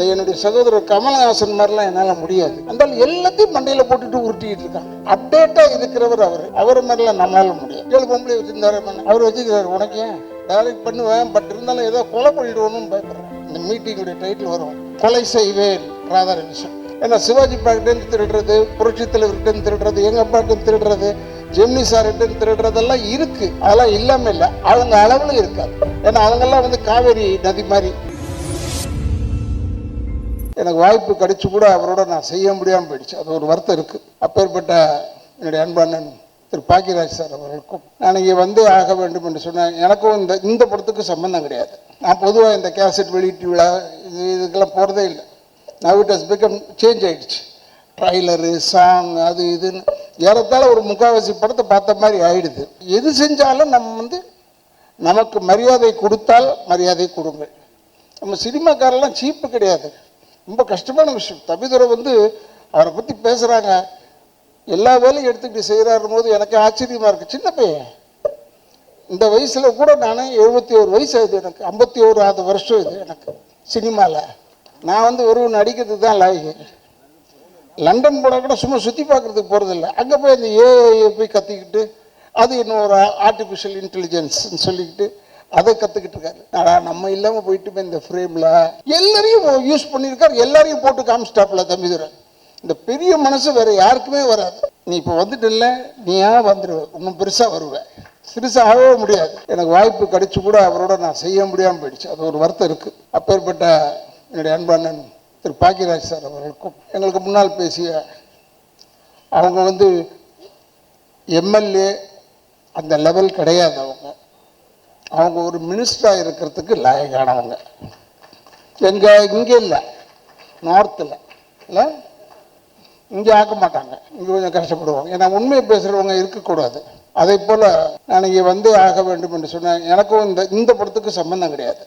இந்த என்னுடைய சகோதரர் கமலஹாசன் மாதிரிலாம் என்னால் முடியாது. அந்த எல்லாத்தையும் மண்டையில் போட்டுட்டு உருட்டிட்டு இருக்கான். அப்டேட்டாக இருக்கிறவர் அவர். அவர் மாதிரிலாம் நம்மளால முடியாது. ஏழு பொம்பளை வச்சிருந்தாரு அவர் வச்சுக்கிறார் உனக்கு ஏன்? டைரக்ட் பண்ணுவேன். பட் இருந்தாலும் ஏதோ கொலை பண்ணிடுவோம்னு பயப்படுறேன். இந்த மீட்டிங்குடைய டைட்டில் வரும். கொலை செய்வேன் ராதாரவிஷன் ஏன்னா சிவாஜி பாக்கிட்டேருந்து திருடுறது புரட்சி தலைவர்கிட்ட திருடுறது எங்க அப்பாட்ட திருடுறது ஜெமினி சார்கிட்ட திருடுறதெல்லாம் இருக்கு. அதெல்லாம் இல்லாம இல்லை. அவங்க அளவுல இருக்காது. ஏன்னா அவங்கெல்லாம் வந்து காவேரி நதி மாதிரி எனக்கு வாய்ப்பு கிடைச்சி கூட அவரோட நான் செய்ய முடியாமல் போயிடுச்சு. அது ஒரு வருத்தம் இருக்குது அப்பேற்பட்ட என்னுடைய அன்பானன் திரு பாக்கியராஜ் சார் அவர்களுக்கும் நான் இங்கே வந்து ஆக வேண்டும் என்று சொன்னேன். எனக்கும் இந்த இந்த படத்துக்கு சம்பந்தம் கிடையாது. நான் பொதுவாக இந்த கேசட் வெளியீட்டு விழா இது இதுக்கெல்லாம் போகிறதே இல்லை. Now it has become change ஆகிடுச்சு ட்ரைலரு சாங் அது இதுன்னு. ஏறத்தாழ ஒரு முக்காவாசி படத்தை பார்த்த மாதிரி ஆயிடுது. எது செஞ்சாலும் நம்ம வந்து நமக்கு மரியாதை கொடுத்தால் மரியாதை கொடுங்க நம்ம சினிமாக்காரெல்லாம் சீப்பு கிடையாது. ரொம்ப கஷ்டமான விஷயம். தம்பிதுரை வந்து அவரை பற்றி பேசுகிறாங்க எல்லா வேலையும் எடுத்துக்கிட்டு செய்கிறாருன்னு போது எனக்கு ஆச்சரியமாக இருக்குது சின்ன பையன். இந்த வயசில் கூட நான் எழுபத்தி ஒரு வயசு ஆகுது எனக்கு. ஐம்பத்தி ஓராவது வருஷம் இது எனக்கு சினிமாவில் நான் வந்து வெறும் நடிக்கிறது தான் லாயக்கு லண்டன் போனால் கூட சும்மா சுற்றி பார்க்குறதுக்கு போகிறதில்ல அங்கே போய் அந்த ஏஐ போய் கற்றுக்கிட்டு அது இன்னும் ஒரு ஆர்டிஃபிஷியல் இன்டெலிஜென்ஸ்னு சொல்லிக்கிட்டு அதை கற்றுக்கிட்டு இருக்காரு. ஆனா நம்ம இல்லாமல் போயிட்டு போய் இந்த ஃப்ரேமில் எல்லாரையும் யூஸ் பண்ணியிருக்காரு. எல்லாரையும் போட்டு காமிச்சிட்டாப்ல தம்பிதுரை. இந்த பெரிய மனசு வேற யாருக்குமே வராது. நீ இப்போ வந்துட்டு இல்லை நீயா வந்துடுவ இன்னும் பெருசாக வருவ. சிறுசாக முடியாது. எனக்கு வாய்ப்பு கிடைச்சி கூட அவரோட நான் செய்ய முடியாமல் போயிடுச்சு. அது ஒரு வருத்தம் இருக்குது அப்பேற்பட்ட என்னுடைய அன்பானன் திரு பாக்கியராஜ் சார் அவர்களுக்கும் எங்களுக்கு முன்னால் பேசிய அவங்க வந்து எம்எல்ஏ அந்த லெவல் கிடையாது அவங்க. அவங்க ஒரு மினிஸ்டராக இருக்கிறதுக்கு லாயக்கானவங்க. எங்கே இங்கே இல்லை. நார்த்தில் இல்லை? இங்கே ஆக்க மாட்டாங்க. இங்கே கொஞ்சம் கஷ்டப்படுவாங்க. ஏன்னா உண்மையை பேசுகிறவங்க இருக்கக்கூடாது. அதே போல் நான் இங்கே வந்தே ஆக வேண்டும் என்று சொன்னேன் எனக்கும் இந்த இந்த படத்துக்கு சம்மந்தம் கிடையாது.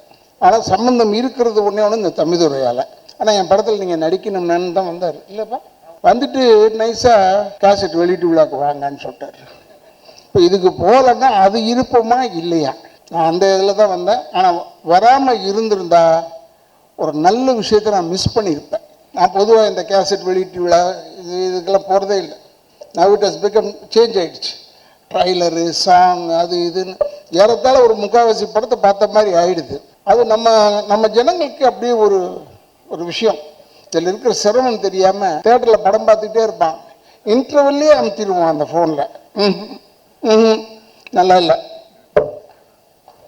ஆனால் சம்மந்தம் இருக்கிறது ஒன்றே ஒன்று இந்த தமிழ்துறையால் ஆனால் என் படத்தில் நீங்கள் நடிக்கணும்னு தான் வந்தார். இல்லைப்பா? வந்துட்டு நைஸாக கேசட் வெளியீட்டு விழாக்கு வாங்கன்னு சொல்லிட்டார். இப்போ இதுக்கு போகலன்னா அது இருப்போமா? இல்லையா? நான் அந்த இதில் தான் வந்தேன். ஆனால் வராமல் இருந்திருந்தா ஒரு நல்ல விஷயத்தை நான் மிஸ் பண்ணியிருப்பேன். நான் பொதுவாக இந்த கேசட் வெளியீட்டு விழா இது இதுக்கெல்லாம் போகிறதே இல்லை. Now it has become change ஆகிடுச்சு ட்ரைலரு சாங் அது இதுன்னு ஏறத்தாழ ஒரு முக்காவாசி படத்தை பார்த்த மாதிரி ஆயிடுது. அது நம்ம நம்ம ஜனங்களுக்கு அப்படியே ஒரு ஒரு விஷயம். இதில் இருக்கிற சிரமம் தெரியாமல் தேட்டரில் படம் பார்த்துக்கிட்டே இருப்பான். இன்டர்வெல்லே அமுத்திடுவோம் அந்த ஃபோனில் ம் நல்லா இல்லை.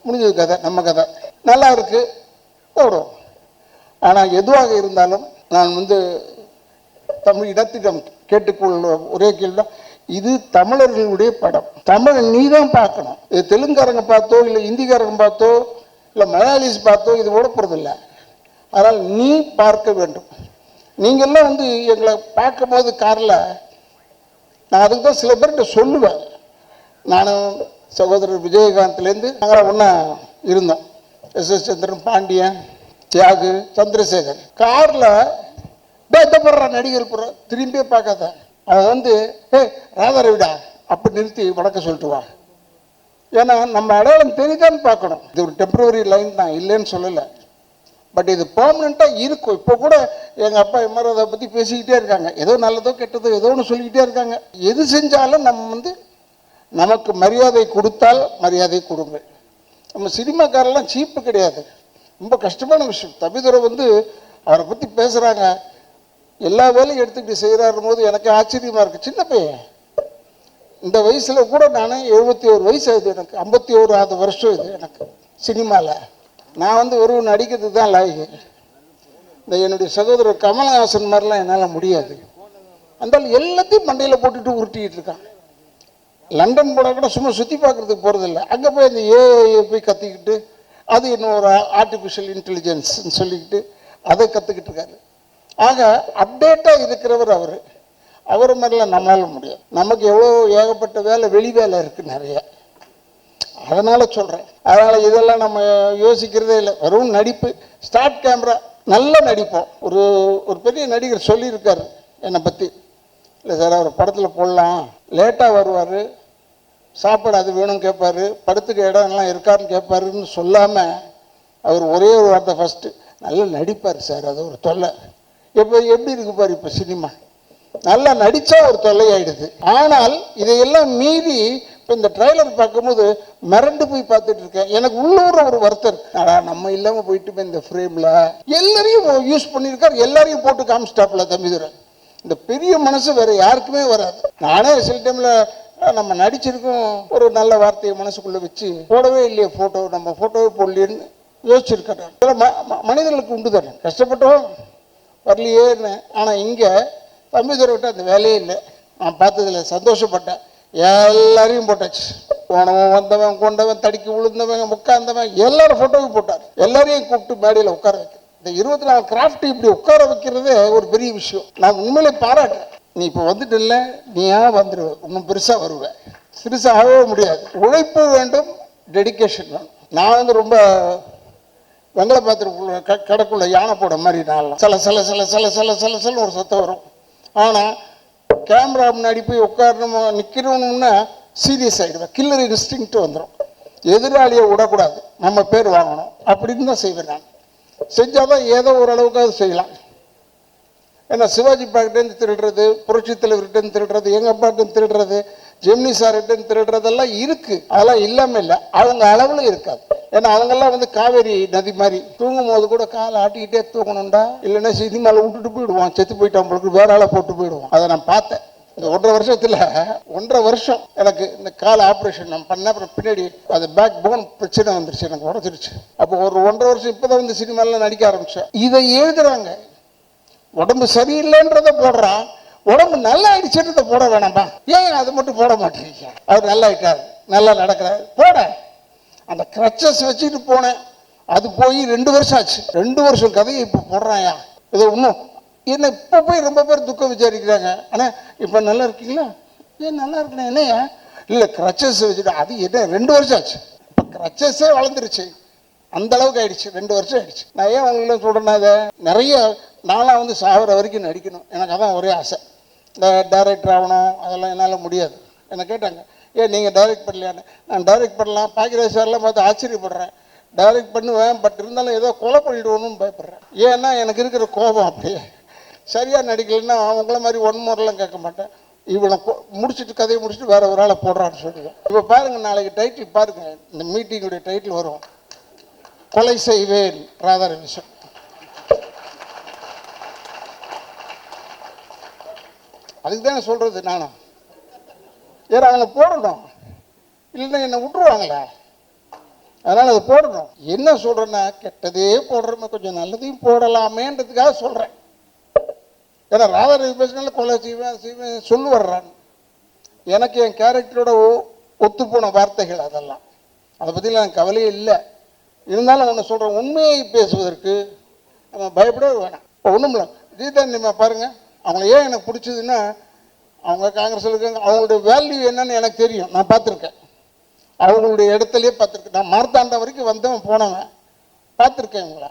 முடிஞ்சது கதை நம்ம கதை. நல்லா இருக்கு. போடும் ஆனால் எதுவாக இருந்தாலும் நான் வந்து தமிழ் இடத்திடம் கேட்டுக்கொள்ள ஒரே கேள்வி இது தமிழர்களுடைய படம். தமிழ் நீ தான் பார்க்கணும். இது தெலுங்காரங்க பார்த்தோ இல்லை இந்திக்காரங்க பார்த்தோ இல்லை மலையாளிஸ் பார்த்தோ இது ஓடப்படுறதில்லை போகிறதில்ல அதனால் நீ பார்க்க வேண்டும். நீங்கள்லாம் வந்து எங்களை பார்க்கும்போது காரில் நான் அதுக்கு தான் சில பேர்கிட்ட சொல்லுவேன். நான் சகோதரர் விஜயகாந்த்லேருந்து நாங்கள் ஒன்றா இருந்தோம். S S Chandran Pandian Thiyagu Chandrasekhar. காரில் பயத்தப்படுற நடிகர் புற திரும்பியே பார்க்காத. அதை வந்து ஏ ராதாரவிடா அப்படி நிறுத்தி வணக்கம் சொல்லிட்டு வா. ஏன்னா நம்ம அடையாளம் தெரியுதான்னு பார்க்கணும். இது ஒரு டெம்பரவரி லைன் தான் இல்லைன்னு சொல்லலை. பட் இது பர்மனெண்ட்டாக இருக்கும். இப்போ கூட எங்கள் அப்பா எம்ஆர் அதை பற்றி பேசிக்கிட்டே இருக்காங்க. ஏதோ நல்லதோ கெட்டதோ ஏதோ ஒன்று சொல்லிக்கிட்டே இருக்காங்க. எது செஞ்சாலும் நம்ம வந்து நமக்கு மரியாதை கொடுத்தால் மரியாதை கொடுங்கள். நம்ம சினிமாக்காரெல்லாம் சீப்பு கிடையாது. ரொம்ப கஷ்டமான விஷயம். தபிதுரை வந்து அவரை பற்றி பேசுகிறாங்க எல்லா வேலையும் எடுத்துக்கிட்டு செய்கிறாருன்னு போது எனக்கு ஆச்சரியமாக இருக்குது சின்ன பையன். இந்த வயசில் கூட நான் எழுபத்தி ஒரு வயசு ஆகுது எனக்கு. ஐம்பத்தி ஓராவது வருஷம் இது எனக்கு சினிமாவில் நான் வந்து ஒருவன் நடிக்கிறது தான் லாயக்கு இந்த என்னுடைய சகோதரர் கமலஹாசன் மாதிரிலாம் என்னால் முடியாது. அந்த எல்லாத்தையும் மண்டையில் போட்டுட்டு உருட்டிக்கிட்டு இருக்கான். லண்டன் போனால் கூட சும்மா சுற்றி பார்க்குறதுக்கு போகிறதில்ல அங்கே போய் அந்த ஏஐயை போய் கற்றுக்கிட்டு அது இன்னும் ஒரு ஆர்டிஃபிஷியல் இன்டெலிஜென்ஸ்னு சொல்லிக்கிட்டு அதை கற்றுக்கிட்டு இருக்காரு. ஆக அப்டேட்டாக இருக்கிறவர் அவர். அவர் மாதிரிலாம் நம்மளால முடியும் நமக்கு எவ்வளோ ஏகப்பட்ட வேலை வெளி வேலை இருக்குது நிறைய. அதனால் சொல்கிறேன் அதனால் இதெல்லாம் நம்ம யோசிக்கிறதே இல்லை. வெறும் நடிப்பு. ஸ்டார்ட் கேமரா நல்லா நடிப்போம். ஒரு ஒரு பெரிய நடிகர் சொல்லியிருக்காரு என்னை பற்றி இல்லை சார் அவர் படத்தில் போடலாம். லேட்டாக வருவார். சாப்பாடு அது வேணும் கேட்பார். படத்துக்கு இடம் எல்லாம் இருக்காருன்னு கேட்பாருன்னு சொல்லாமல் அவர் ஒரே ஒரு வார்த்தை ஃபஸ்ட்டு நல்லா நடிப்பார் சார் அது ஒரு தொல்லை. இப்போ எப்படி இருக்குப்பார் இப்போ சினிமா. நல்லா நடித்தா ஒரு தொல்லையாயிடுது. ஆனால் இதையெல்லாம் மீறி இப்போ இந்த ட்ரைலர் பார்க்கும்போது மிரண்டு போய் பார்த்துட்டு இருக்கேன். எனக்கு உள்ளூர ஒரு வருத்தம். அடா நம்ம இல்லாமல் போயிட்டு போய் இந்த ஃப்ரேமில் எல்லாரையும் யூஸ் பண்ணியிருக்காரு. எல்லாரையும் போட்டு காமிச்சிட்டாப்ல தம்பிதுரை இந்த பெரிய மனசு வேற யாருக்குமே வராது. நானே சில டைம்ல நம்ம நடிச்சிருக்கோம். ஒரு நல்ல வார்த்தையை மனசுக்குள்ள வச்சு போடவே இல்லையே போட்டோ நம்ம போட்டோவே போடலையேன்னு யோசிச்சிருக்கேன் இதெல்லாம் ம- ம- மனிதர்களுக்கு உண்டு தானே? கஷ்டப்பட்டோம் வரலையேன்னு ஆனால் இங்கே தம்பிதுரை அந்த வேலையே இல்லை. நான் பார்த்ததுல சந்தோஷப்பட்டேன். எல்லாரையும் போட்டாச்சு. போனவன் வந்தவன் கொண்டவன் தடிக்கி விழுந்தவன் உட்கார்ந்தவன் எல்லாரும் ஃபோட்டோவும் போட்டார். எல்லாரையும் கூப்பிட்டு மேடையில் உட்கார வைக்கிறேன் இந்த இருபத்தி நாலு கிராஃப்ட் இப்படி உட்கார வைக்கிறது ஒரு பெரிய விஷயம். நான் உண்மையிலே பாராட்டுறேன். நீ இப்போ வந்துட்டு இல்லை நீயா வந்துடுவ இன்னும் பெருசாக வருவ. சிறுசாகவே முடியாது. உழைப்பு வேண்டும் டெடிகேஷன் வேணும். நான் வந்து ரொம்ப வெங்கல பாத்திரக்குள்ள க கடைக்குள்ள யானை போட மாதிரி நான் சில சில சில சில சில சில சில ஒரு சத்தம் வரும். ஆனால் கேமரா முன்னாடி போய் உட்காரணுமோ நிற்கணும்னா சீரியஸ் ஆகிடுவேன் கில்லர் இன்ஸ்டிங்ட்டு வந்துடும் எதிராளியை விடக்கூடாது. நம்ம பேர் வாங்கணும். அப்படின்னு தான் செய்வேன் நான். செஞ்சால் தான் ஏதோ ஓரளவுக்காவது செய்யலாம். ஏன்னா சிவாஜி பாக்கிட்டேருந்து திருடுறது புரட்சி தலைவர்கிட்டேருந்து திருடுறது எங்கள் அப்பாட்டேருந்து திருடுறது ஜெமினி சார்கிட்டேருந்து திருடுறதெல்லாம் இருக்குது அதெல்லாம் இல்லாமல் இல்லை. அவங்க அளவில் இருக்காது. ஏன்னா அவங்கெல்லாம் வந்து காவேரி நதி மாதிரி. தூங்கும் போது கூட காலை ஆட்டிக்கிட்டே தூங்கணும்டா. இல்லைன்னா சினிமாவில் விட்டுட்டு போயிடுவான். செத்து போயிட்டான் உங்களுக்கு வேற ஆளை போட்டு போயிடுவான். அதை நான் பார்த்தேன். இந்த ஒன்றரை வருஷத்தில் ஒன்றரை வருஷம் எனக்கு இந்த கால் ஆப்ரேஷன் நான் பண்ண அப்புறம் பின்னாடி அது பேக் போன் பிரச்சனை வந்துருச்சு எனக்கு உடஞ்சிருச்சு. அப்போ ஒரு ஒன்றரை வருஷம் இப்போ தான் வந்து சினிமாலாம் நடிக்க ஆரம்பிச்சேன். இதை எழுதுறாங்க. உடம்பு சரியில்லைன்றத போடுறான் உடம்பு நல்லா ஆயிடுச்சுன்றத போட வேணாம்பா. ஏன் அது மட்டும் போட மாட்டேங்க அவர் நல்லா ஆயிட்டார் நல்லா நடக்கிறாரு. போட. அந்த கிரச்சஸ் வச்சுட்டு போனேன். அது போய் ரெண்டு வருஷம் ஆச்சு. ரெண்டு வருஷம் கதையை இப்போ போடுறாயா? இது இன்னும் என்ன இப்போ போய் ரொம்ப பேர் துக்கம் விசாரிக்கிறாங்க. ஆனால் இப்போ நல்லா இருக்கீங்களா? ஏன் நல்லா இருக்கணும் என்னையா இல்லை கிரச்சஸ் வச்சுட்டு அது என்ன ரெண்டு வருஷம் ஆச்சு. இப்போ கிரச்சஸே வளர்ந்துருச்சு. அந்த அளவுக்கு ஆயிடுச்சு ரெண்டு வருஷம் ஆயிடுச்சு. நான் ஏன் உங்களை சொல்கிறேன்னா அதை நிறைய நாளாக வந்து சாகிற வரைக்கும் நடிக்கணும் எனக்கு அதான் ஒரே ஆசை. இந்த டைரக்டர் ஆகணும் அதெல்லாம் என்னால் முடியாது. என்னை கேட்டாங்க ஏன் நீங்கள் டைரக்ட் பண்ணலையான்னு? நான் டைரக்ட் பண்ணலாம். பாக்கியராஜ் சார்லாம் பார்த்து ஆச்சரியப்படுறேன். டைரக்ட் பண்ணுவேன் பட் இருந்தாலும் ஏதோ கொலை பண்ணிடுவோன்னு பயப்படுறேன். ஏன்னா எனக்கு இருக்கிற கோபம் அப்படியே. சரியாக நடிக்கலைன்னா அவங்கள மாதிரி ஒன் மோரெலாம் கேட்க மாட்டேன். இவனை முடிச்சுட்டு முடிச்சிட்டு கதையை முடிச்சுட்டு வேற ஒரு ஆளை போடுறான்னு சொல்லுவேன் இப்போ பாருங்க நாளைக்கு டைட்டில் பாருங்க இந்த மீட்டிங்குடைய டைட்டில் வரும். கொலை செய்வேன் ராதாரவிசன். அதுக்கு தான் சொல்றது நானும். ஏன்னா அவங்க போடணும். இல்லைன்னா என்னை விட்டுருவாங்களா? அதனால அதை போடணும். என்ன சொல்றேன்னா கெட்டதே போடுறோமே கொஞ்சம் நல்லதையும் போடலாமேன்றதுக்காக சொல்றேன். ஏன்னா ராதாரவி பேசினால கொலை செய்வேன் செய்வேன் சொல்லு வர்றான் எனக்கு என் கேரக்டரோட ஒத்து போன வார்த்தைகள் அதெல்லாம். அதை பற்றிலாம் எனக்கு கவலையே இல்லை. இருந்தாலும் ஒன்று சொல்கிறேன் உண்மையை பேசுவதற்கு நம்ம பயப்படவே வேணாம். இப்போ ஒன்றும் இல்லை. ரீதா பாருங்கள் அவங்கள ஏன் எனக்கு பிடிச்சதுன்னா அவங்க காங்கிரஸில் இருக்காங்க. அவங்களுடைய வேல்யூ என்னன்னு எனக்கு தெரியும். நான் பார்த்துருக்கேன். அவங்களுடைய இடத்துலையே பார்த்துருக்கேன். நான் மார்த்தாண்டம் வரைக்கும் வந்தவன் போனவன். பார்த்துருக்கேன் இவங்கள.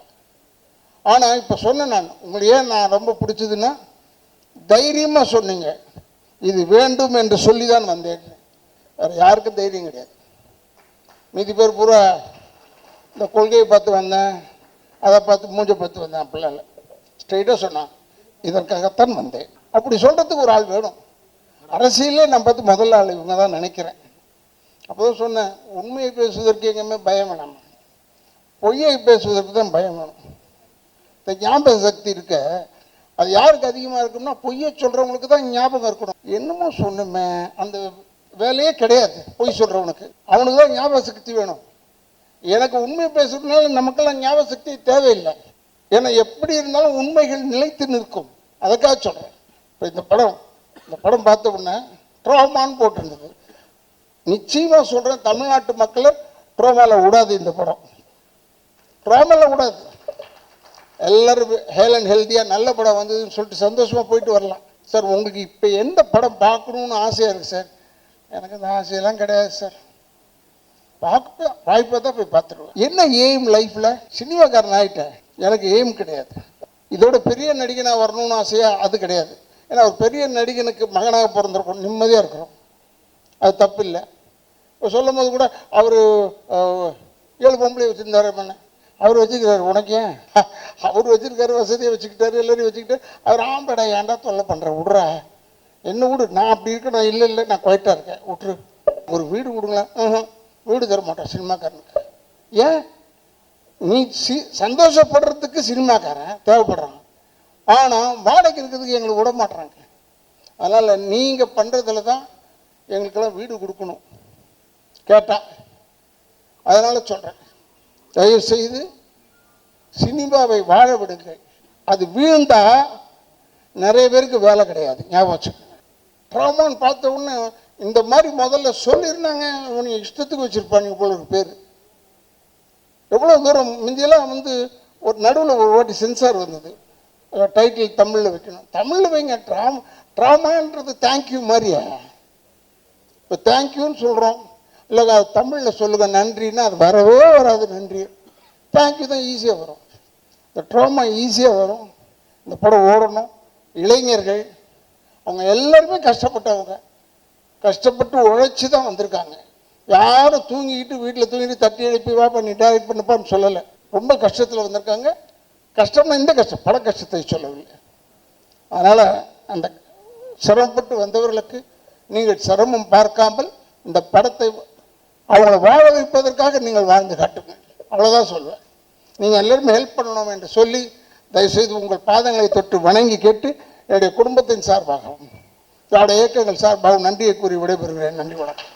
ஆனால் இப்போ சொன்னேன் நான் உங்களை ஏன் நான் ரொம்ப பிடிச்சதுன்னா தைரியமாக சொன்னீங்க. இது வேண்டும் என்று சொல்லி தான் வந்தேன். வேறு யாருக்கும் தைரியம் கிடையாது. மீதி பேர் பூரா இந்த கொள்கையை பார்த்து வந்தேன். அதை பார்த்து மூஞ்சை பார்த்து வந்தேன் அப்படிலாம் இல்லை. சொன்னான் இதற்காகத்தான் வந்தேன். அப்படி சொல்கிறதுக்கு ஒரு ஆள் வேணும். அரசியலே நான் பார்த்து முதல்ல ஆள் இவங்க தான் நினைக்கிறேன். அப்போ தான் சொன்னேன் உண்மையை பேசுவதற்கு எங்கேயுமே பயம் வேணாம். பொய்யை பேசுவதற்கு தான் பயம் வேணும். இந்த ஞாபக சக்தி இருக்க அது யாருக்கு அதிகமாக இருக்கும்னா பொய்யை சொல்கிறவங்களுக்கு தான் ஞாபகம் இருக்கணும். என்னமோ சொன்னுமே அந்த வேலையே கிடையாது பொய் சொல்கிறவனுக்கு அவனுக்கு தான் ஞாபக சக்தி வேணும். எனக்கு உண்மை பேசுறதுனால நமக்கெல்லாம் ஞாபக சக்தி தேவையில்லை. ஏன்னா எப்படி இருந்தாலும் உண்மைகள் நிலைத்து நிற்கும். அதுக்காக சொல்கிறேன் இப்போ இந்த படம் இந்த படம் பார்த்த உடனே ட்ரோமான்னு போட்டிருந்தது. நிச்சயமாக சொல்கிறேன் தமிழ்நாட்டு மக்களை ட்ரோமாவில் விடாது இந்த படம். ட்ரோமாவில் விடாது எல்லோரும் ஹேல் அண்ட் ஹெல்த்தியாக நல்ல படம் வந்ததுன்னு சொல்லிட்டு சந்தோஷமாக போயிட்டு வரலாம். சார் உங்களுக்கு இப்போ எந்த படம் பார்க்கணுன்னு ஆசையாக இருக்குது சார்? எனக்கு அந்த ஆசையெல்லாம் கிடையாது சார். பார்க்க வாய்ப்பாக தான் போய் பார்த்துருவேன் என்ன எய்ம் லைஃப்பில் சினிமாக்காரன் ஆகிட்டேன் எனக்கு எய்ம் கிடையாது. இதோட பெரிய நடிகனாக வரணும்னு ஆசையாக அது கிடையாது. ஏன்னா ஒரு பெரிய நடிகனுக்கு மகனாக பிறந்திருக்கோம். நிம்மதியாக இருக்கிறோம். அது தப்பு இல்லை இப்போ சொல்லும் போது கூட அவர் ஏழு பொம்பளை வச்சுருந்தார் பண்ணேன் அவர் வச்சுக்கிறாரு உனக்கு ஏன்? அவர் வச்சுருக்காரு வசதியை வச்சுக்கிட்டாரு எல்லாரையும் வச்சுக்கிட்டாரு அவர் ஆம்படா ஏன்டா தொல்லை பண்ணுற விட்றா. என்ன விடு நான் அப்படி இருக்கணும் இல்லை இல்லை நான் குவைட்டாக இருக்கேன். விட்ரு ஒரு வீடு கொடுங்களேன் வீடு தர மாட்டேன் சினிமாக்காரனுக்கு. ஏன்? நீ சி சந்தோஷப்படுறதுக்கு சினிமாக்காரன் தேவைப்படுறான். ஆனால் வாடகைக்கு இருக்கிறதுக்கு எங்களுக்கு விட மாட்றாங்க. அதனால் நீங்கள் பண்ணுறதுல தான் எங்களுக்கெல்லாம் வீடு கொடுக்கணும். கேட்டால் அதனால் சொல்கிறேன் தயவு செய்து சினிமாவை வாழ விடுங்கள். அது வீழ்ந்தா நிறைய பேருக்கு வேலை கிடையாது. ஞாபகம் வச்சுக்கோங்க. ட்ராமான்னு பார்த்த உடனே இந்த மாதிரி முதல்ல சொல்லியிருந்தாங்க. இவனுங்க இஷ்டத்துக்கு வச்சுருப்பானுங்க போல ஒரு பேர். எவ்வளோ தூரம் முந்தியெல்லாம் வந்து ஒரு நடுவில் ஒரு வாட்டி சென்சார் வந்தது. டைட்டில் தமிழில் வைக்கணும். தமிழில் வைங்க. ட்ராமா ட்ராமான்றது தேங்க்யூ மாதிரியா? இப்போ தேங்க்யூன்னு சொல்கிறோம் இல்லை தமிழில் சொல்லுங்கள் நன்றின்னா அது வரவே வராது நன்றி. தேங்க்யூ தான் ஈஸியாக வரும். இந்த ட்ரோமா ஈஸியாக வரும். இந்த படம் ஓடணும். இளைஞர்கள் அவங்க எல்லாருமே கஷ்டப்பட்டவங்க. கஷ்டப்பட்டு உழைச்சி தான் வந்திருக்காங்க. யாரும் தூங்கிக்கிட்டு வீட்டில் தூங்கிட்டு தட்டி எழுப்பி வா நீ டேரக்ட் பண்ணப்பான்னு சொல்லலை. ரொம்ப கஷ்டத்தில் வந்திருக்காங்க. கஷ்டம்னா இந்த கஷ்டம்? பல கஷ்டத்தை சொல்லவில்லை. அதனால் அந்த சிரமப்பட்டு வந்தவர்களுக்கு நீங்கள் சிரமம் பார்க்காமல் இந்த படத்தை அவங்களை வாழ வைப்பதற்காக நீங்கள் வாழ்ந்து காட்டுங்கள் அவ்வளோதான் சொல்லுவேன் நீங்கள் எல்லோருமே ஹெல்ப் பண்ணணும் என்று சொல்லி தயவுசெய்து உங்கள் பாதங்களை தொட்டு வணங்கி கேட்டு என்னுடைய குடும்பத்தின் சார்பாகவும் என்னுடைய இயக்கங்கள் சார்பாகவும் நன்றியை கூறி விடைபெறுகிறேன். நன்றி வணக்கம்.